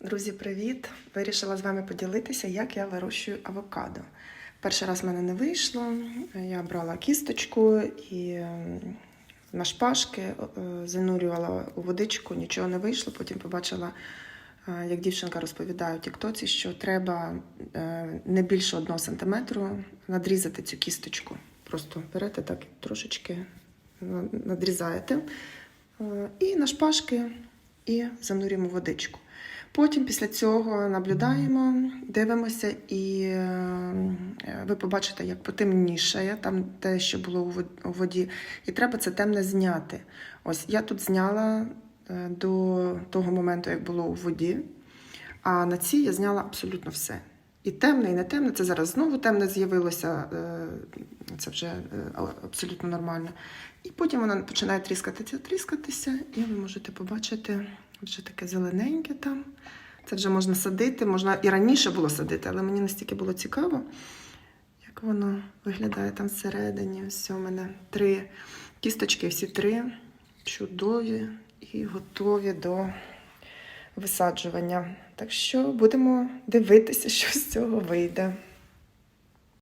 Друзі, привіт! Вирішила з вами поділитися, як я вирощую авокадо. Перший раз в мене не вийшло. Я брала кісточку і на шпажки е, занурювала у водичку, нічого не вийшло. Потім побачила, е, як дівчинка розповідає у Тіктоці, що треба е, не більше одного сантиметру надрізати цю кісточку. Просто берете так трошечки надрізаєте і на шпажки і занурюємо водичку. Потім після цього наблюдаємо, дивимося, і е, ви побачите, як потемнішає там те, що було у воді, і треба це темне зняти. Ось я тут зняла е, до того моменту, як було у воді, а на цій я зняла абсолютно все. І темне, і не темне. Це зараз знову темне з'явилося, е, це вже е, абсолютно нормально. І потім вона починає тріскатися, тріскатися, і ви можете побачити вже таке зелененьке там. Це вже можна садити, можна і раніше було садити, але мені настільки було цікаво, як воно виглядає там всередині. Ось у мене три кісточки, всі три чудові і готові до висаджування. Так що будемо дивитися, що з цього вийде.